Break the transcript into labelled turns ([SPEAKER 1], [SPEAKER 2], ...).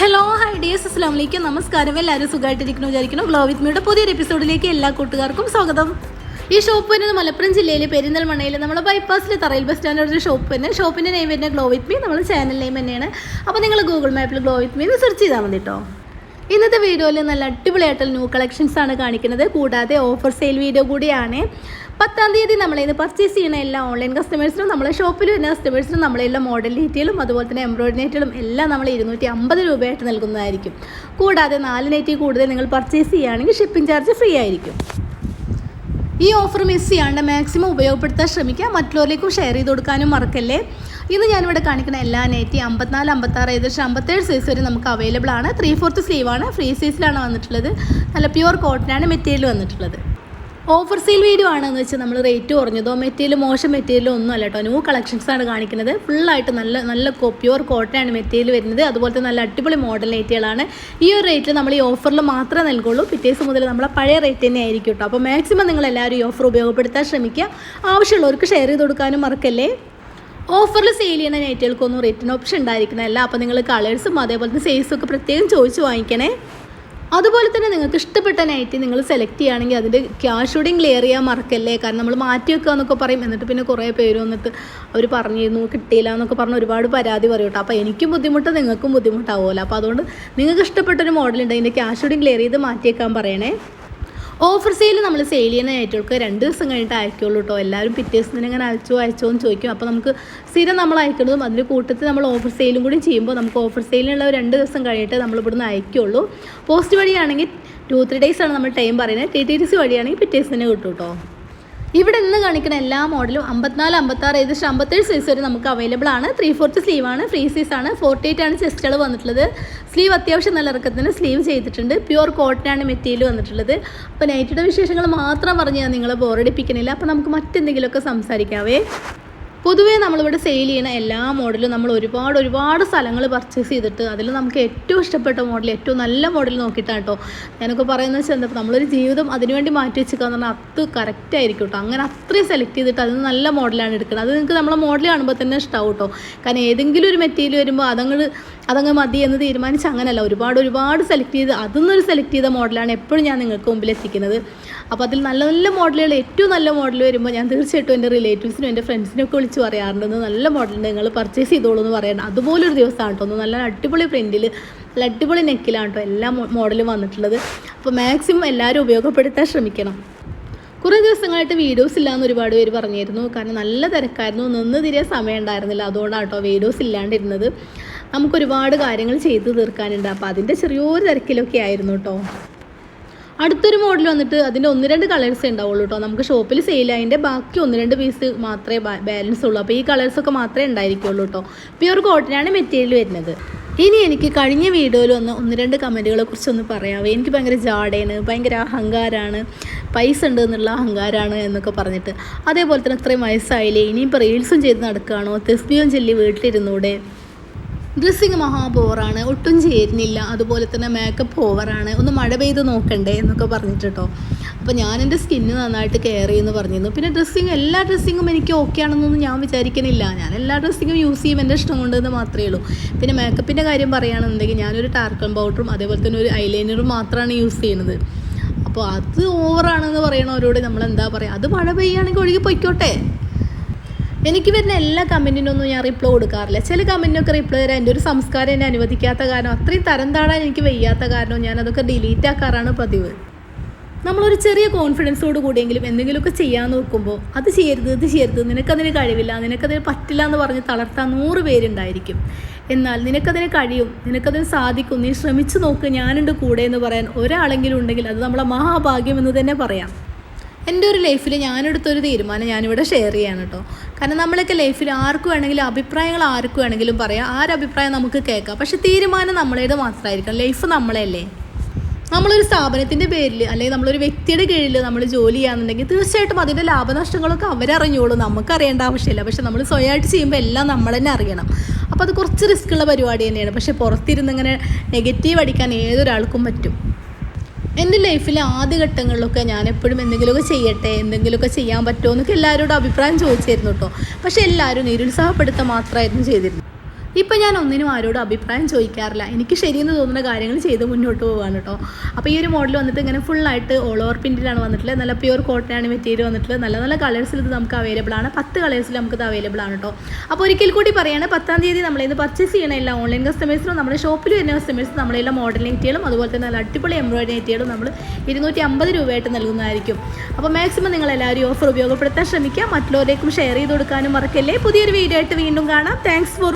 [SPEAKER 1] Hello hi dears അസ്ലാം വലൈക്കും നമസ്കാരം എല്ലാവരും സുഖമായിട്ടിരിക്കുന്നു വിചാരിക്കുന്നു. ഗ്ലോ വിത്ത് മിയുടെ പുതിയൊരു എപ്പിസോഡിലേക്ക് എല്ലാ കൂട്ടുകാർക്കും സ്വാഗതം. ഈ ഷോപ്പ് വരുന്നത് മലപ്പുറം ജില്ലയിലെ പെരിന്തൽമണ്ണയിൽ നമ്മുടെ ബൈപ്പാസിൽ തറയിൽ ബസ് സ്റ്റാൻഡ് ഒരു ഷോപ്പ് തന്നെ. ഷോപ്പിന്റെ നെയിം വരുന്ന ഗ്ലോ വിത്ത് മീ നമ്മുടെ ചാനൽ നെയിം തന്നെയാണ്. അപ്പോൾ നിങ്ങൾ ഗൂഗിൾ മാപ്പിൽ ഗ്ലോ വിത്ത് മീ എന്ന് സെർച്ച് ചെയ്താൽ മതി കേട്ടോ ഇന്നത്തെ വീഡിയോയിൽ നല്ല അടിപൊളിയായിട്ടുള്ള ന്യൂ കളക്ഷൻസ് ആണ് കാണിക്കുന്നത്. കൂടാതെ ഓഫർ സെയിൽ വീഡിയോ കൂടിയാണ്. പത്താം തീയതി നമ്മളിന്ന് പർച്ചേസ് ചെയ്യുന്ന എല്ലാ ഓൺലൈൻ കസ്റ്റമേഴ്സിനും നമ്മളെ ഷോപ്പിൽ വരുന്ന കസ്റ്റമേഴ്സിനും നമ്മളെല്ലാം മോഡൽ നെറ്റുകളും അതുപോലെ തന്നെ എംബ്രോയിഡറി നെറ്റുകളും എല്ലാം നമ്മൾ ഇരുന്നൂറ്റി അമ്പത് രൂപയായിട്ട് നൽകുന്നതായിരിക്കും. കൂടാതെ നാല് നെറ്റി കൂടുതൽ നിങ്ങൾ പർച്ചേസ് ചെയ്യുകയാണെങ്കിൽ ഷിപ്പിംഗ് ചാർജ് ഫ്രീ ആയിരിക്കും. ഈ ഓഫർ മിസ് ചെയ്യാണ്ട് മാക്സിമം ഉപയോഗപ്പെടുത്താൻ ശ്രമിക്കുക. മറ്റുള്ളവരിലേക്കും ഷെയർ ചെയ്ത് കൊടുക്കാനും മറക്കല്ലേ? ഇന്ന് ഞാനിവിടെ കാണിക്കുന്ന എല്ലാ നെറ്റി അമ്പത്തിനാല് അമ്പത്താറ് ഏകദേശം അമ്പത്തേഴ് സൈസ് വരെ നമുക്ക് അവൈലബിൾ ആണ്. ത്രീ ഫോർത്ത് സ്ലീവാണ് ഫ്രീ സൈസിലാണ് വന്നിട്ടുള്ളത്. നല്ല പ്യുവർ കോട്ടനാണ് മെറ്റീരിയൽ വന്നിട്ടുള്ളത്. ഓഫർ സെയിൽ വീഡിയോ ആണെന്ന് വെച്ചാൽ നമ്മൾ റേറ്റ് കുറഞ്ഞതോ മെറ്റീരിയൽ മോശം മെറ്റീരിയലോ ഒന്നും അല്ല കേട്ടോ. ന്യൂ കളക്ഷൻസ് ആണ് കാണിക്കുന്നത്. ഫുള്ളായിട്ട് നല്ല നല്ല പ്യുവർ കോട്ടയാണ് മെറ്റീരിയൽ വരുന്നത്. അതുപോലെ തന്നെ നല്ല അടിപൊളി മോഡൽ നെറ്റുകളാണ് ഈ ഒരു റേറ്റിൽ നമ്മൾ ഈ ഓഫറിൽ മാത്രമേ നൽകുള്ളൂ. പിറ്റേസ് മുതൽ നമ്മളെ പഴയ റേറ്റ് തന്നെ ആയിരിക്കും കേട്ടോ. അപ്പോൾ മാക്സിമം നിങ്ങൾ എല്ലാവരും ഈ ഓഫർ ഉപയോഗപ്പെടുത്താൻ ശ്രമിക്കുക. ആവശ്യമുള്ളവർക്ക് ഷെയർ ചെയ്ത് കൊടുക്കാനും മറക്കല്ലേ? ഓഫറിൽ സെയിൽ ചെയ്യുന്ന നൈറ്റുകൾക്കൊന്നും റിട്ടേൺ ഓപ്ഷൻ ഉണ്ടായിരിക്കുന്നതല്ല അപ്പോൾ നിങ്ങൾ കളേഴ്സും അതേപോലെ തന്നെ സൈസും ഒക്കെ പ്രത്യേകം ചോദിച്ച് വാങ്ങിക്കണേ. അതുപോലെ തന്നെ നിങ്ങൾക്ക് ഇഷ്ടപ്പെട്ട നൈറ്റി നിങ്ങൾ സെലക്ട് ചെയ്യുകയാണെങ്കിൽ അതിന്റെ ക്യാഷ് ഷൂട്ടിങ് ക്ലിയർ ചെയ്യാൻ മറക്കല്ലേ? കാരണം നമ്മൾ മാറ്റി വെക്കുക എന്നൊക്കെ പറയും. എന്നിട്ട് പിന്നെ കുറേ പേര് വന്നിട്ട് അവർ പറഞ്ഞിരുന്നു കിട്ടിയില്ല എന്നൊക്കെ പറഞ്ഞ് ഒരുപാട് പരാതി പറയും കേട്ടോ. അപ്പോൾ എനിക്കും ബുദ്ധിമുട്ട് നിങ്ങൾക്കും ബുദ്ധിമുട്ടാവുമല്ലോ. അപ്പോൾ അതുകൊണ്ട് നിങ്ങൾക്ക് ഇഷ്ടപ്പെട്ടൊരു മോഡലുണ്ട് അതിന്റെ ക്യാഷ് ഷൂട്ടിങ് ക്ലിയർ ചെയ്ത് മാറ്റിയേക്കാൻ പറയണേ. ഓഫർ സെയിൽ നമ്മൾ സെയിൽ ചെയ്യുന്ന ഏറ്റവും രണ്ട് ദിവസം കഴിഞ്ഞിട്ട് അയക്കുള്ളൂ കേട്ടോ എല്ലാവരും പിറ്റേ ദിവസം ഇങ്ങനെ അയച്ചോ അയച്ചോ എന്ന് ചോദിക്കും. അപ്പോൾ നമുക്ക് സ്ഥിരം നമ്മൾ അയക്കുന്നതും അതിന്റെ കൂട്ടത്തിൽ നമ്മൾ ഓഫർ സെയിലും കൂടി ചെയ്യുമ്പോൾ നമുക്ക് ഓഫർ സെയിലിനുള്ള രണ്ട് ദിവസം കഴിഞ്ഞിട്ട് നമ്മൾ ഇവിടുന്ന് അയക്കുള്ളൂ. പോസ്റ്റ് വഴിയാണെങ്കിൽ ടു ത്രീ ആണ് നമ്മൾ ടൈം പറയുന്നത്. ടി ടി ടി സി വഴിയാണെങ്കിൽ പിറ്റേ തന്നെ കിട്ടും കേട്ടോ ഇവിടെ നിന്ന് കാണിക്കുന്ന എല്ലാ മോഡലും അമ്പത്തിനാല് അമ്പത്താറ് ഏകദേശം അമ്പത്തേഴ് സൈസ് വരെ നമുക്ക് അവൈലബിൾ ആണ്. ത്രീ ഫോർത്ത് ആണ് ഫ്രീ സൈസ് ആണ്. ഫോർട്ടി എയ്റ്റ് ആണ് ചെസ്റ്റുകൾ വന്നിട്ടുള്ളത്. സ്ലീവ് അത്യാവശ്യം നല്ല ഇറക്കത്തിന് സ്ലീവ് ചെയ്തിട്ടുണ്ട്. പ്യുവർ കോട്ടൺ ആണ് മെറ്റീരിയൽ വന്നിട്ടുള്ളത്. അപ്പോൾ നൈറ്റിയുടെ വിശേഷങ്ങൾ മാത്രം പറഞ്ഞ് ഞാൻ നിങ്ങളെ ബോറടിപ്പിക്കുന്നില്ല അപ്പോൾ നമുക്ക് മറ്റെന്തെങ്കിലുമൊക്കെ സംസാരിക്കാവേ. പൊതുവേ നമ്മളിവിടെ സെയിൽ ചെയ്യുന്ന എല്ലാ മോഡലും നമ്മൾ ഒരുപാട് ഒരുപാട് സ്ഥലങ്ങൾ പർച്ചേസ് ചെയ്തിട്ട് അതിൽ നമുക്ക് ഏറ്റവും ഇഷ്ടപ്പെട്ട മോഡൽ ഏറ്റവും നല്ല മോഡൽ നോക്കിയിട്ടാണ് കേട്ടോ ഞാനൊക്കെ പറയുന്നത് വെച്ചാൽ എന്താ നമ്മളൊരു ജീവിതം അതിനുവേണ്ടി മാറ്റി വെച്ചേക്കാന്ന് പറഞ്ഞാൽ അത് കറക്റ്റ് ആയിരിക്കും കേട്ടോ അങ്ങനെ അത്രയും സെലക്ട് ചെയ്തിട്ട് അതിന് നല്ല മോഡലാണ് എടുക്കുന്നത് അത് നിങ്ങൾക്ക് നമ്മളെ മോഡൽ കാണുമ്പോൾ തന്നെ ഇഷ്ടമാവും കേട്ടോ കാരണം ഏതെങ്കിലും ഒരു മെറ്റീരിയൽ വരുമ്പോൾ അതങ്ങ് അതങ്ങ് മതി എന്ന് തീരുമാനിച്ച് അങ്ങനെയല്ല ഒരുപാട് ഒരുപാട് സെലക്ട് ചെയ്ത് അതൊന്നൊരു സെലക്ട് ചെയ്ത മോഡലാണ് എപ്പോഴും ഞാൻ നിങ്ങൾക്ക് മുമ്പിൽ എത്തിക്കുന്നത്. അപ്പോൾ അതിൽ നല്ല നല്ല മോഡലുകൾ ഏറ്റവും നല്ല മോഡൽ വരുമ്പോൾ ഞാൻ തീർച്ചയായിട്ടും എന്റെ റിലേറ്റീവ്സിനും എന്റെ ഫ്രണ്ട്സിനും ഒക്കെ വിളിച്ച് പറയാറുണ്ട്. "ഇത് നല്ല മോഡൽ നിങ്ങൾ പർച്ചേസ് ചെയ്തോളൂ എന്ന് പറയണം. അതുപോലൊരു ദിവസമാണ് കേട്ടോ ഒന്ന് നല്ല അടിപൊളി പ്രിന്റിൽ നല്ല അടിപൊളി നെക്കിലാണ് കേട്ടോ എല്ലാ മോഡലും വന്നിട്ടുള്ളത്. അപ്പോൾ മാക്സിമം എല്ലാവരും ഉപയോഗപ്പെടുത്താൻ ശ്രമിക്കണം. കുറേ ദിവസങ്ങളായിട്ട് വീഡിയോസ് ഇല്ലാന്ന് ഒരുപാട് പേര് പറഞ്ഞിരുന്നു. കാരണം നല്ല തിരക്കായിരുന്നു. നിന്ന് തിരിയാൻ സമയം ഉണ്ടായിരുന്നില്ല. അതുകൊണ്ടാണ് കേട്ടോ വീഡിയോസ് ഇല്ലാണ്ടിരുന്നത്. നമുക്ക് ഒരുപാട് കാര്യങ്ങൾ ചെയ്ത് തീർക്കാനുണ്ട്. അപ്പോൾ അതിന്റെ ചെറിയൊരു തിരക്കിലൊക്കെ ആയിരുന്നു കേട്ടോ അടുത്തൊരു മോഡൽ വന്നിട്ട് അതിന്റെ ഒന്ന് രണ്ട് കളേഴ്സ് ഉണ്ടാവുള്ളൂ കേട്ടോ നമുക്ക് ഷോപ്പിൽ സെയിൽ അതിന്റെ ബാക്കി ഒന്ന് രണ്ട് പീസ് മാത്രമേ ബാലൻസ് ഉള്ളൂ. അപ്പോൾ ഈ കളേഴ്സൊക്കെ മാത്രമേ ഉണ്ടായിരിക്കുള്ളൂ കേട്ടോ പ്യുവർ കോട്ടനാണ് മെറ്റീരിയൽ വരുന്നത്. ഇനി എനിക്ക് കഴിഞ്ഞ വീഡിയോയിൽ ഒന്ന് ഒന്ന് രണ്ട് കമന്റുകളെ കുറിച്ചൊന്ന് പറയാവേ. എനിക്ക് ഭയങ്കര ജാടയാണ് ഭയങ്കര അഹങ്കാരമാണ് പൈസ ഉണ്ട് എന്നുള്ള അഹങ്കാരമാണ് എന്നൊക്കെ പറഞ്ഞിട്ട്. അതേപോലെ തന്നെ ഇത്രയും വയസ്സായില്ലേ ഇനിയിപ്പോൾ റീൽസും ചെയ്ത് നടക്കുകയാണോ? തെസ്ബിയും ചൊല്ലി വീട്ടിലിരുന്നൂടെ? ഡ്രസ്സിങ് മഹാ ബോറാണ് ഒട്ടും ചേരുന്നില്ല അതുപോലെ തന്നെ മേക്കപ്പ് ഓവറാണ് ഒന്ന് മഴ പെയ്ത് നോക്കണ്ടേ എന്നൊക്കെ പറഞ്ഞിട്ട് കേട്ടോ അപ്പോൾ ഞാൻ എന്റെ സ്കിന്ന് നന്നായിട്ട് കെയർ ചെയ്യുമെന്ന് പറഞ്ഞിരുന്നു. പിന്നെ ഡ്രസ്സിങ് എല്ലാ ഡ്രസ്സിങ്ങും എനിക്ക് ഓക്കെ ആണെന്നൊന്നും ഞാൻ വിചാരിക്കുന്നില്ല ഞാൻ എല്ലാ ഡ്രസ്സിങ്ങും യൂസ് ചെയ്യും എന്റെ ഇഷ്ടം കൊണ്ടെന്ന് മാത്രമേ ഉള്ളൂ. പിന്നെ മേക്കപ്പിന്റെ കാര്യം പറയുകയാണെന്നുണ്ടെങ്കിൽ ഞാനൊരു ടാർക്കൺ പൗഡറും അതേപോലെ തന്നെ ഒരു ഐലൈനറും മാത്രമാണ് യൂസ് ചെയ്യുന്നത്. അപ്പോൾ അത് ഓവറാണെന്ന് പറയണവരോട് നമ്മൾ എന്താ പറയുക അത് മഴ പെയ്യുകയാണെങ്കിൽ ഒഴുകി പൊയ്ക്കോട്ടെ. എനിക്ക് വരുന്ന എല്ലാ കമന്റിനൊന്നും ഞാൻ റിപ്ലൈ കൊടുക്കാറില്ല. ചില കമന്റിനൊക്കെ റിപ്ലൈ തരാൻ എന്റെ ഒരു സംസ്കാരം എന്നെ അനുവദിക്കാത്ത കാരണം അത്രയും തരം താടാൻ എനിക്ക് വയ്യാത്ത കാരണം ഞാൻ അതൊക്കെ ഡിലീറ്റ് ആക്കാറാണ് പതിവ്. നമ്മളൊരു ചെറിയ കോൺഫിഡൻസോട് കൂടിയെങ്കിലും എന്തെങ്കിലുമൊക്കെ ചെയ്യാൻ നോക്കുമ്പോൾ അത് ചെയ്യരുത് ഇത് ചെയ്യരുത് നിനക്കതിന് കഴിവില്ല നിനക്കതിന് പറ്റില്ല എന്ന് പറഞ്ഞ് തളർത്താൻ നൂറ് പേരുണ്ടായിരിക്കും. എന്നാൽ നിനക്കതിന് കഴിയും നിനക്കതിന് സാധിക്കും നീ ശ്രമിച്ചു നോക്ക് ഞാനുണ്ട് കൂടെ എന്ന് പറയാൻ ഒരാളെങ്കിലും ഉണ്ടെങ്കിൽ അത് നമ്മളെ മഹാഭാഗ്യം എന്ന് തന്നെ പറയാം. എന്റെ ഒരു ലൈഫിൽ ഞാനെടുത്തൊരു തീരുമാനം ഞാനിവിടെ ഷെയർ ചെയ്യാണ് കേട്ടോ കാരണം നമ്മളൊക്കെ ലൈഫിൽ ആർക്ക് വേണമെങ്കിലും അഭിപ്രായങ്ങൾ ആർക്ക് വേണമെങ്കിലും പറയാം. ആരഭിപ്രായം നമുക്ക് കേൾക്കാം. പക്ഷെ തീരുമാനം നമ്മളേത് മാത്രമായിരിക്കണം? ലൈഫ് നമ്മളെയല്ലേ നമ്മളൊരു സ്ഥാപനത്തിന്റെ പേരിൽ അല്ലെങ്കിൽ നമ്മളൊരു വ്യക്തിയുടെ കീഴിൽ നമ്മൾ ജോലി ചെയ്യാന്നുണ്ടെങ്കിൽ തീർച്ചയായിട്ടും അതിന്റെ ലാഭനഷ്ടങ്ങളൊക്കെ അവരറിഞ്ഞോളൂ. നമുക്ക് അറിയേണ്ട ആവശ്യമില്ല. പക്ഷെ നമ്മൾ സ്വയമായിട്ട് ചെയ്യുമ്പോൾ എല്ലാം നമ്മൾ തന്നെ അറിയണം. അപ്പോൾ അത് കുറച്ച് റിസ്ക്കുള്ള പരിപാടി തന്നെയാണ്. പക്ഷെ പുറത്തിരുന്ന് ഇങ്ങനെ നെഗറ്റീവ് അടിക്കാൻ ഏതൊരാൾക്കും പറ്റും. എന്റെ ലൈഫിലെ ആദ്യ ഘട്ടങ്ങളിലൊക്കെ ഞാൻ എപ്പോഴും എന്തെങ്കിലുമൊക്കെ ചെയ്യട്ടെ എന്തെങ്കിലുമൊക്കെ ചെയ്യാൻ പറ്റുമോ എന്നൊക്കെ എല്ലാവരോടും അഭിപ്രായം ചോദിച്ചിരുന്നു കേട്ടോ. പക്ഷേ എല്ലാവരും നിരുത്സാഹപ്പെടുത്താൻ മാത്രമായിരുന്നു ചെയ്തിരുന്നത്. ഇപ്പം ഞാൻ ഒന്നിനും ആരോടും അഭിപ്രായം ചോദിക്കാറില്ല. എനിക്ക് ശരിയെന്ന് തോന്നുന്ന കാര്യങ്ങൾ ചെയ്ത് മുന്നോട്ട് പോവാണ് കേട്ടോ. അപ്പോൾ ഈ ഒരു മോഡൽ വന്നിട്ട് ഇങ്ങനെ ഫുള്ളായിട്ട് ഓൾ ഓവർ പ്രിന്റിലാണ് വന്നിട്ടുള്ളത്. നല്ല പ്യൂർ ആണ് മെറ്റീരിയൽ വന്നിട്ടുള്ളത്. നല്ല നല്ല കളേഴ്സിൽ ഇത് നമുക്ക് അവൈലബിൾ ആണ്. പത്ത് കളേഴ്സിൽ നമുക്ക് ഇത് അവൈലബിൾ ആണ് കേട്ടോ. അപ്പോൾ ഒരിക്കൽ കൂടി പറയാണ് പത്താം തീയതി നമ്മളിന്ന് പർച്ചേസ് ചെയ്യണ എല്ലാ ഓൺലൈൻ കസ്റ്റമേഴ്സിനും നമ്മുടെ ഷോപ്പിൽ വരുന്ന കസ്റ്റമേഴ്സിനും നമ്മളെല്ലാം മോഡൽ നെറ്റുകളും അതുപോലെ തന്നെ നല്ല അടിപൊളി എംബ്രോയിഡറി നെറ്റുകളും നമ്മൾ ഇരുന്നൂറ്റി അമ്പത് രൂപയായിട്ട് നൽകുന്നതായിരിക്കും. അപ്പോൾ മാക്സിമം നിങ്ങൾ എല്ലാവരും ഓഫർ ഉപയോഗപ്പെടുത്താൻ ശ്രമിക്കുക. മറ്റുള്ളവരേക്കും ഷെയർ ചെയ്ത് കൊടുക്കാനും മറക്കല്ലേ. പുതിയൊരു വീഡിയോ ആയിട്ട് വീണ്ടും കാണാം. Thanks for